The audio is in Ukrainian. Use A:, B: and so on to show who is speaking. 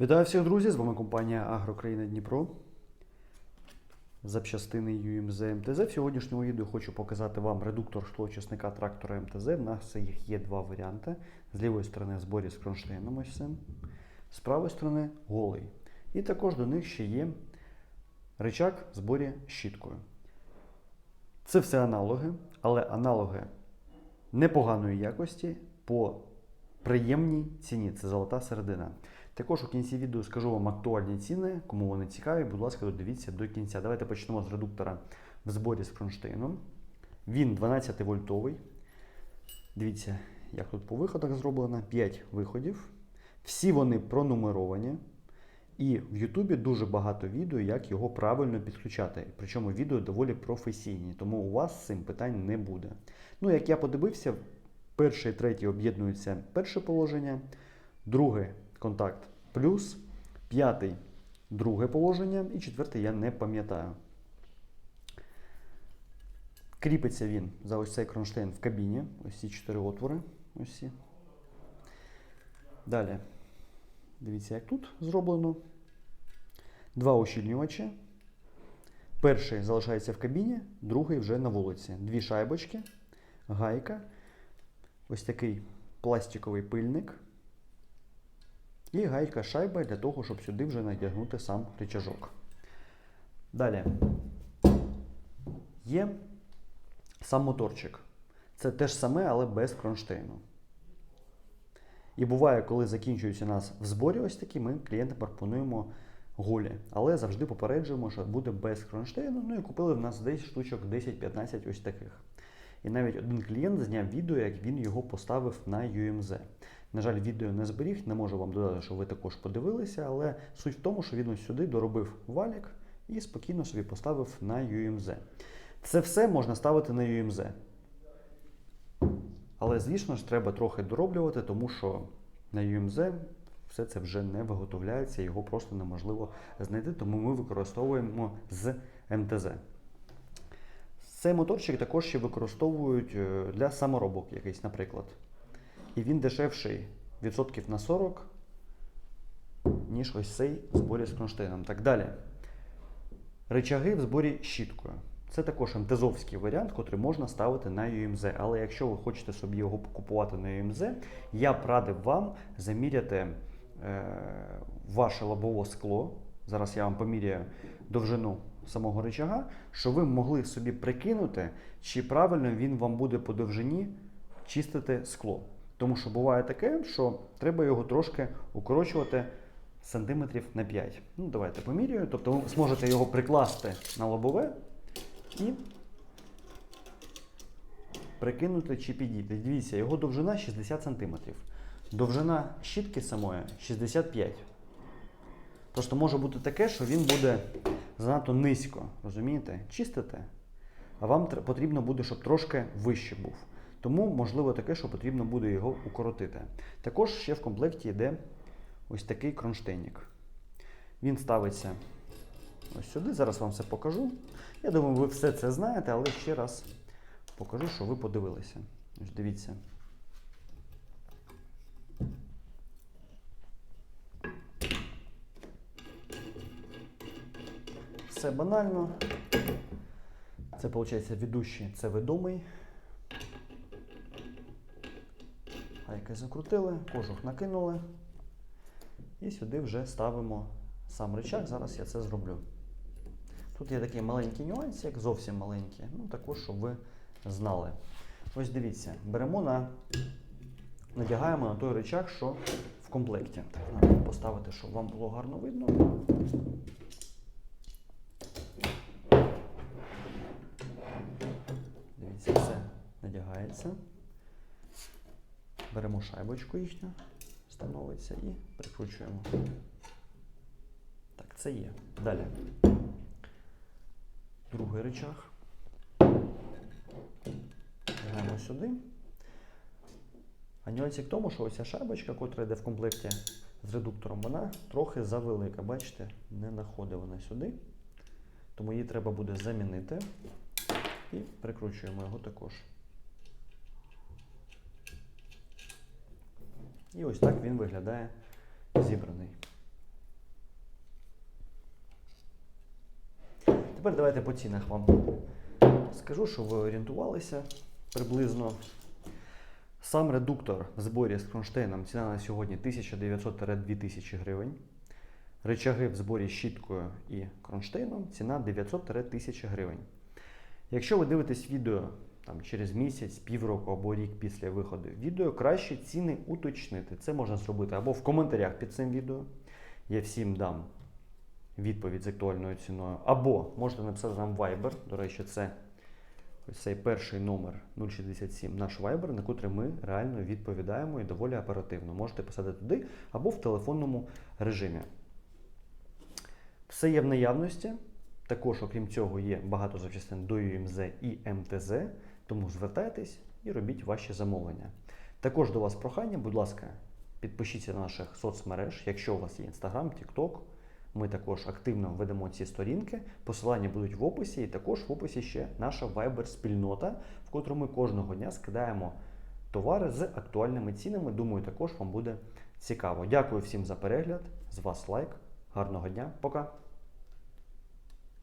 A: Вітаю всіх, друзі! З вами компанія Агрокраїна Дніпро. Запчастини UMZ МТЗ. В сьогоднішньому відео хочу показати вам редуктор шклочисника трактора МТЗ. В нас їх є два варіанти. З лівої сторони зборі з кронштейном, ось цим. З правої сторони голий. І також до них ще є ричаг в зборі з щіткою. Це все аналоги, але аналоги непоганої якості по приємній ціні. Це золота середина. Також у кінці відео скажу вам актуальні ціни, кому вони цікаві, будь ласка, додивіться до кінця. Давайте почнемо з редуктора в зборі з кронштейном. Він 12 вольтовий. Дивіться, як тут по виходах зроблено. 5 виходів. Всі вони пронумеровані. І в Ютубі дуже багато відео, як його правильно підключати. Причому відео доволі професійні, тому у вас з цим питань не буде. Ну, як я подивився, перше і третє об'єднуються перше положення, друге контакт плюс, п'ятий друге положення і четвертий я не пам'ятаю. Кріпиться він за ось цей кронштейн в кабіні. Ось ці чотири отвори. Ось ці. Далі. Дивіться, як тут зроблено. Два ощільнювачі. Перший залишається в кабіні, другий вже на вулиці. Дві шайбочки, гайка, ось такий пластиковий пильник. І гайка шайба для того, щоб сюди вже надягнути сам рычажок. Далі є сам моторчик. Це те ж саме, але без кронштейну. І буває, коли закінчуються нас в зборі ось такі, ми клієнтам пропонуємо голі. Але завжди попереджуємо, що буде без кронштейну. Ну і купили в нас десь штучок 10-15 ось таких. І навіть один клієнт зняв відео, як він його поставив на UMZ. На жаль, відео не зберіг, не можу вам додати, що ви також подивилися, але суть в тому, що він ось сюди доробив валік і спокійно собі поставив на UMZ. Це все можна ставити на UMZ. Але, звісно ж, треба трохи дороблювати, тому що на UMZ все це вже не виготовляється, його просто неможливо знайти, тому ми використовуємо з МТЗ. Цей моторчик також ще використовують е, для саморобок якийсь, наприклад. І він дешевший відсотків на 40, ніж ось цей в зборі з кронштейном. Так далі. Ричаги в зборі щіткою. Це також МТЗовський варіант, який можна ставити на UMZ. Але якщо ви хочете собі його купувати на UMZ, я б радив вам заміряти е, ваше лобове скло. Зараз я вам поміряю довжину самого рычага, щоб ви могли собі прикинути, чи правильно він вам буде по довжині чистити скло. Тому що буває таке, що треба його трошки укорочувати сантиметрів на 5. Ну, давайте поміряю. Тобто ви зможете його прикласти на лобове і прикинути, чи підійде. Дивіться, його довжина 60 см. Довжина щітки самої 65 Просто може бути таке, що він буде занадто низько, розумієте? Чистите, а вам потрібно буде, щоб трошки вище був. Тому можливо таке, що потрібно буде його укоротити. Також ще в комплекті йде ось такий кронштейник. Він ставиться ось сюди. Зараз вам все покажу. Я думаю, ви все це знаєте, але ще раз покажу, що ви подивилися. Ось дивіться. Все банально. Це, виходить, ведущий, це ведомий. Гайки закрутили, кожух накинули. І сюди вже ставимо сам рычаг. Зараз я це зроблю. Тут є такий маленький нюанс, як зовсім маленький. Ну, також, щоб ви знали. Ось дивіться, беремо на. Надягаємо на той рычаг, що в комплекті. Так, треба поставити, щоб вам було гарно видно. Дивіться, все надягається. Беремо шайбочку їхню, становиться і прикручуємо. Так, це є. Далі. Другий рычаг. Лягаємо сюди. А нюансик в тому, що ось ця шайбочка, яка йде в комплекті з редуктором, вона трохи завелика. Бачите, не находить вона сюди. Тому її треба буде замінити. І прикручуємо його також. І ось так він виглядає зібраний. Тепер давайте по цінах вам скажу, що ви орієнтувалися приблизно. Сам редуктор в зборі з кронштейном ціна на сьогодні 1900-2000 гривень. Речаги в зборі з щіткою і кронштейном ціна 900-1000 гривень. Якщо ви дивитесь відео там, через місяць, півроку або рік після виходу відео, краще ціни уточнити. Це можна зробити або в коментарях під цим відео. Я всім дам відповідь з актуальною ціною. Або можете написати нам Viber. До речі, це ось цей перший номер 067 наш Viber, на котрий ми реально відповідаємо і доволі оперативно. Можете писати туди або в телефонному режимі. Все є в наявності. Також, окрім цього, є багато запчастин до UMZ і МТЗ, тому звертайтесь і робіть ваші замовлення. Також до вас прохання, будь ласка, підпишіться на наших соцмереж, якщо у вас є Instagram, TikTok. Ми також активно ведемо ці сторінки. Посилання будуть в описі, і також в описі ще наша Viber-спільнота, в котру ми кожного дня скидаємо товари з актуальними цінами. Думаю, також вам буде цікаво. Дякую всім за перегляд. З вас лайк. Гарного дня. Пока.